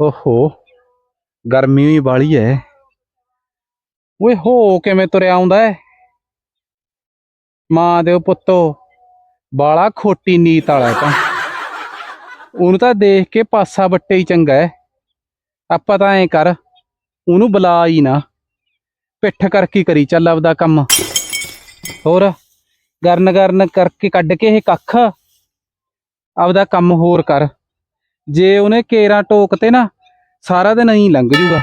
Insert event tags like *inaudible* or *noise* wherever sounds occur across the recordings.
ਓਹੋ, ਗਰਮੀ ਵੀ ਬਾਲੀ ਐ। ਓਏ ਹੋ, ਕਿਵੇਂ ਤੁਰਿਆ ਆਉਂਦਾ ਹੈ ਮਾਂ ਦੇ ਪੁੱਤੋ, ਬਾਲਾ ਖੋਟੀ ਨੀਤ ਵਾਲਾ ਹੈ ਤਾਂ। ਉਹਨੂੰ ਤਾਂ ਦੇਖ ਕੇ ਪਾਸਾ ਵੱਟੇ ਹੀ ਚੰਗਾ ਹੈ ਆਪਾਂ ਤਾਂ ਐਂ ਕਰ, ਉਹਨੂੰ ਬੁਲਾ ਹੀ ਨਾ। ਪਿੱਠ ਕਰਕੇ ਕਰੀ ਚੱਲ ਆਪਦਾ ਕੰਮ। ਹੋਰ, ਗਰਨ ਗਰਨ ਕਰਕੇ ਕੱਢ ਕੇ ਇਹ ਕੱਖ। ਆਪਦਾ ਕੰਮ ਹੋਰ ਕਰ। ਜੇ ਉਹਨੇ ਕੇਰਾਂ ਟੋਕ ਤੇ ਨਾ ਸਾਰਾ ਦਿਨ ਹੀ ਲੰਘ ਜੂਗਾ।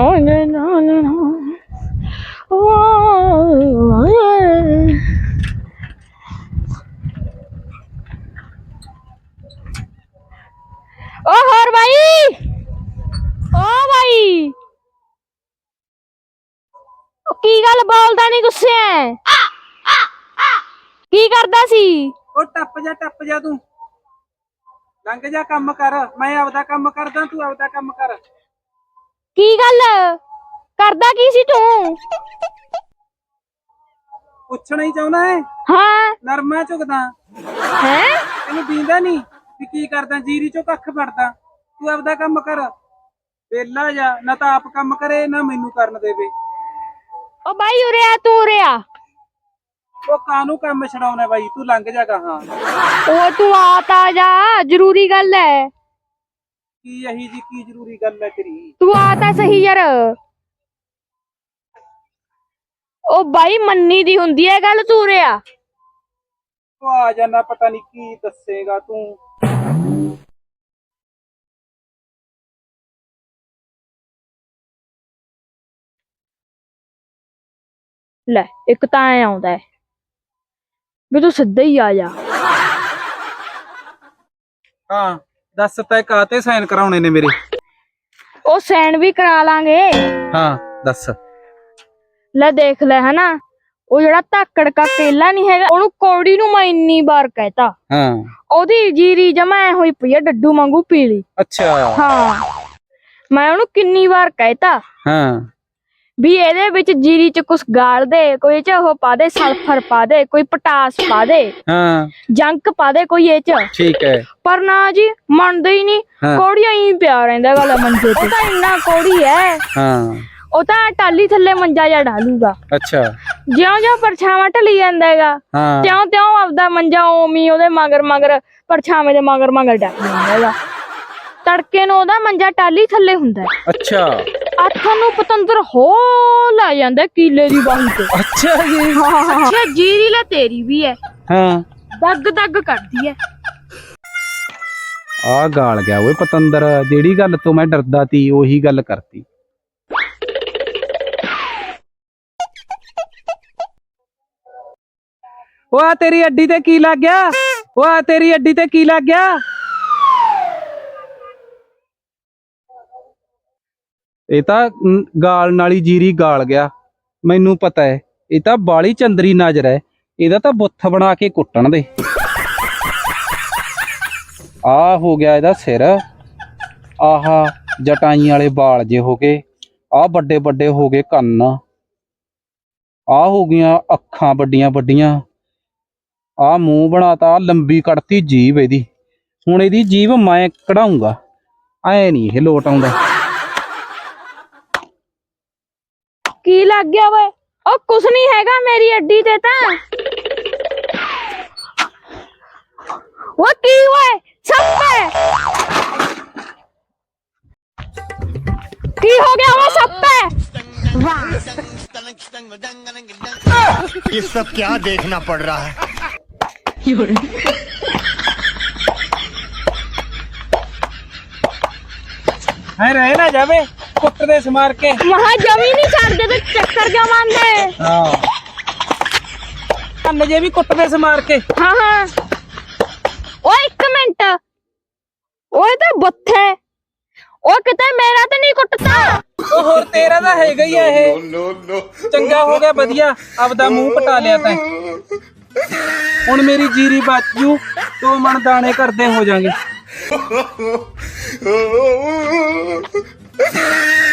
Oh, no, no, no, no. Oh, ਓ ਹੋਰ ਭਾਈ ਓ ਭਾਈ ਕੀ ਗੱਲ ਬੋਲਦਾ ਨਹੀਂ ਗੁੱਸੇ? ਐ ਕੀ ਕਰਦਾ ਸੀ? ਉਹ ਟੱਪ ਜਾ ਟੱਪ ਜਾ ਤੂੰ। ਲੰਘ ਜਾ ਕੰਮ ਕਰ ਮੈਂ ਆਪਦਾ ਕੰਮ ਕਰਦਾ ਤੂੰ ਆਪਦਾ ਕੰਮ ਕਰ। ਕੀ ਗੱਲ? ਕਰਦਾ ਕੀ ਸੀ ਤੂੰ? ਪੁੱਛਣਾ ਹੀ ਚਾਹੁੰਦਾ ਹੈ? ਹਾਂ। ਨਰਮਾ ਝੁਕਦਾ। ਹੈ? ਤੈਨੂੰ ਦੀਂਦਾ ਨਹੀਂ ਵੀ ਕੀ ਕਰਦਾ ਜੀਰੀ ਚੋਂ ਕੱਖ ਫੜਦਾ। ਤੂੰ ਆਪਦਾ ਕੰਮ ਕਰ। ਵੇਲਾ ਜਾ ਨਾ ਤਾਂ ਆਪ ਕੰਮ ਕਰੇ ਨਾ ਮੈਨੂੰ ਕਰਨ ਦੇਵੇ। ਓ ਭਾਈ ਉਰੇ ਆ ਤੂੰ ਉਰੇ ਆ। ਉਹ ਕਾਹਨੂੰ ਕੰਮ ਛਡਾਉਣਾ ਬਾਈ? ਤੂੰ ਲੰਘ ਜਾ ਕਹਾਂ ਉਹ ਤੂੰ ਆ ਤਾਂ ਜਾ ਜ਼ਰੂਰੀ ਗੱਲ ਹੈ ਕੀ ਇਹੀ ਜੀ ਕੀ ਜ਼ਰੂਰੀ ਗੱਲ ਹੈ ਤੇਰੀ? ਤੂੰ ਆ ਤਾਂ ਸਹੀ ਯਾਰ। ਉਹ ਬਾਈ ਮੰਨੀ ਦੀ ਹੁੰਦੀ ਹੈ ਗੱਲ ਤੂੰ ਆ ਤੂੰ ਆ ਜਾਣਾ ਪਤਾ ਨਹੀਂ ਕੀ ਦੱਸੇਗਾ ਤੂੰ। ਲੈ ਇੱਕ ਤਾਂ ਐ ਆਉਂਦਾ ਹੈ ਵੀ ਤੂੰ ਸਿੱਧਾ ਹੀ ਆ ਜਾ। ਹਾਂ ਦੱਸ ਤੈ ਕਾਤੇ ਸਾਈਨ ਕਰਾਉਣੇ ਨੇ ਮੇਰੇ। ਉਹ ਸੈਨ ਵੀ ਕਰਾ ਲਾਂਗੇ। ਹਾਂ ਦੱਸ। ਲੈ ਦੇਖ ਲੈ ਹਨਾ ਉਹ ਜਿਹੜਾ ਧਾਕੜ ਕਾ ਕੇਲਾ ਨਹੀਂ ਹੈਗਾ ਉਹਨੂੰ ਕੌੜੀ ਨੂੰ ਮੈਂ ਇੰਨੀ ਵਾਰ ਕਹਿਤਾ। ਹਾਂ। ਉਹਦੀ ਜੀਰੀ ਜਮਾ ਐ ਹੋਈ ਪਈ ਆ ਡੱਡੂ ਵਾਂਗੂ ਪੀਲੀ। ਅੱਛਾ। ਹਾਂ। ਮੈਂ ਉਹਨੂੰ ਕਿੰਨੀ ਵਾਰ ਕਹਿਤਾ। ਹਾਂ। ਵੀ ਇਹਦੇ ਵਿੱਚ ਜੀਰੀ ਚ ਕੁਛ ਗਾਲ ਦੇ ਕੋਈ ਚ ਉਹ ਪਾ ਦੇ ਸਲਫਰ ਪਾ ਦੇ ਕੋਈ ਪਟਾਸ ਪਾ ਦੇ ਹਾਂ। ਜੰਕ ਪਾ ਦੇ ਕੋਈ ਇਹ ਚ। ਠੀਕ ਹੈ। ਪਰ ਨਾ ਜੀ ਮੰਨਦੇ ਹੀ ਨਹੀਂ। ਕੋੜੀਆਂ ਹੀ ਪਿਆ ਰਹਿੰਦਾ ਗੱਲ ਮੰਜੇ ਤੇ। ਉਹ ਤਾਂ ਇੰਨਾ ਕੋੜੀ ਹੈ। ਹਾਂ। ਉਹ ਤਾਂ ਟਾਲੀ ਥੱਲੇ ਮੰਜਾ ਜਾ ਢਾਲੂਗਾ। ਅੱਛਾ। ਜਿਉਂ ਜਿਉਂ ਪਰਛਾਵਾਂ ਢਲੀ ਜਾਂਦਾ ਹੈਗਾ ਹਾਂ। ਤਿਉਂ ਤਿਉਂ ਆਪਦਾ ਮੰਜਾ ਓਮੀ ਉਹਦੇ ਮਗਰ ਮਗਰ ਪਰਛਾਵੇਂ ਦੇ ਮਗਰ ਮਗਰ ਹੈਗਾ ਤੜਕੇ ਨੂੰ ਉਹਦਾ ਮੰਜਾ ਟਾਲੀ ਥੱਲੇ ਹੁੰਦਾ ਹੈ। ਅੱਛਾ। ਅੱਖਾਂ ਨੂੰ ਪਤੰਦਰ ਹੋ ਲੈ ਜਾਂਦਾ ਕੀਲੇ ਦੀ ਬਾਹੀ ਤੇ। ਅੱਛਾ ਜੀ। ਅੱਛਾ ਜੀਰੀ ਲੈ ਤੇਰੀ ਵੀ ਹੈ। ਹਾਂ। ਦੱਗ ਦੱਗ ਕਰਦੀ ਹੈ। ਆ ਗਾਲ ਗਿਆ ਓਏ ਪਤੰਦਰ ਜਿਹੜੀ ਗੱਲ ਤੋਂ ਮੈਂ ਡਰਦਾ ਤੀ ਉਹੀ ਗੱਲ ਕਰਤੀ। ਓ ਆ ਤੇਰੀ ਅੱਡੀ ਤੇ ਕੀ ਲੱਗ ਗਿਆ? ਓ ਆ ਤੇਰੀ ਅੱਡੀ ਤੇ ਕੀ ਲੱਗ ਗਿਆ? ਇਹ ਤਾਂ ਗਾਲ ਨਾਲੀ ਜੀਰੀ ਗਾਲ ਗਿਆ। ਮੈਨੂੰ ਪਤਾ ਹੈ, ਇਹ ਤਾਂ ਬਾਲੀ ਚੰਦਰੀ ਨਜ਼ਰ ਹੈ। ਇਹਦਾ ਤਾਂ ਬੁੱਥ ਬਣਾ ਕੇ ਕੁੱਟਣ ਦੇ। ਆ ਹੋ ਗਿਆ ਇਹਦਾ ਸਿਰ। ਆਹਾ ਜਟਾਈ ਵਾਲੇ ਵਾਲ ਜੇ ਹੋ ਗਏ। ਆ ਵੱਡੇ ਵੱਡੇ ਹੋ ਗਏ ਕੰਨ। ਆ ਹੋ ਗਈਆਂ ਅੱਖਾਂ ਵੱਡੀਆਂ ਵੱਡੀਆਂ। ਆ ਮੂੰਹ ਬਣਾਤਾ ਆਹ ਲੰਬੀ ਕੱਢਤੀ ਜੀਭ ਇਹਦੀ। ਹੁਣ ਇਹਦੀ ਜੀਭ ਮੈਂ ਕਢਾਉਂਗਾ ਐ ਨਹੀਂ ਇਹ ਲੋਟ ਆਉਂਦਾ। ਲੱਗ ਗਿਆ ਓਏ ਉਹ ਕੁਛ ਨਹੀਂ ਹੈਗਾ ਮੇਰੀ ਅੱਡੀ ਤੇ ਤਾਂ ਉਹ ਕੀ ਓਏ ਸੱਪ ਹੈ ਕੀ ਹੋ ਗਿਆ ਉਹ ਸੱਪ ਹੈ ये सब क्या देखना पड़ रहा है ਹੈ ਰਹਿ ਨਾ ਜਾਵੇ ਕੁੱਟ ਦੇ ਸਮਾਰ ਕੇ ਵਹਾਂ ਜਮੀ ਨਹੀਂ ਛੱਡਦੇ ਤੇ ਚੱਕਰ ਕਿਉਂ ਮਾਰਦੇ ਹਾਂ ਕੰਨ ਜੇ ਵੀ ਕੁੱਟ ਦੇ ਸਮਾਰ ਕੇ ਹਾਂ ਹਾਂ ਓਏ ਇੱਕ ਮਿੰਟ ਓਏ ਤਾਂ ਬੱਥੇ ਓਏ ਕਿਤੇ ਮੇਰਾ ਤੇ ਨਹੀਂ ਕੁੱਟਦਾ ਉਹ ਹੋਰ ਤੇਰਾ ਤਾਂ ਹੈਗਾ ਹੀ ਆ ਇਹ ਚੰਗਾ ਹੋ ਗਿਆ ਵਧੀਆ ਆਪਦਾ ਮੂੰਹ ਪਟਾ ਲਿਆ ਤੈਂ ਹੁਣ ਮੇਰੀ ਜੀਰੀ ਬਚ ਜੂ ਤੋ ਮਨ ਦਾਣੇ ਕਰਦੇ ਹੋ ਜਾਗੇ Yeah. *laughs*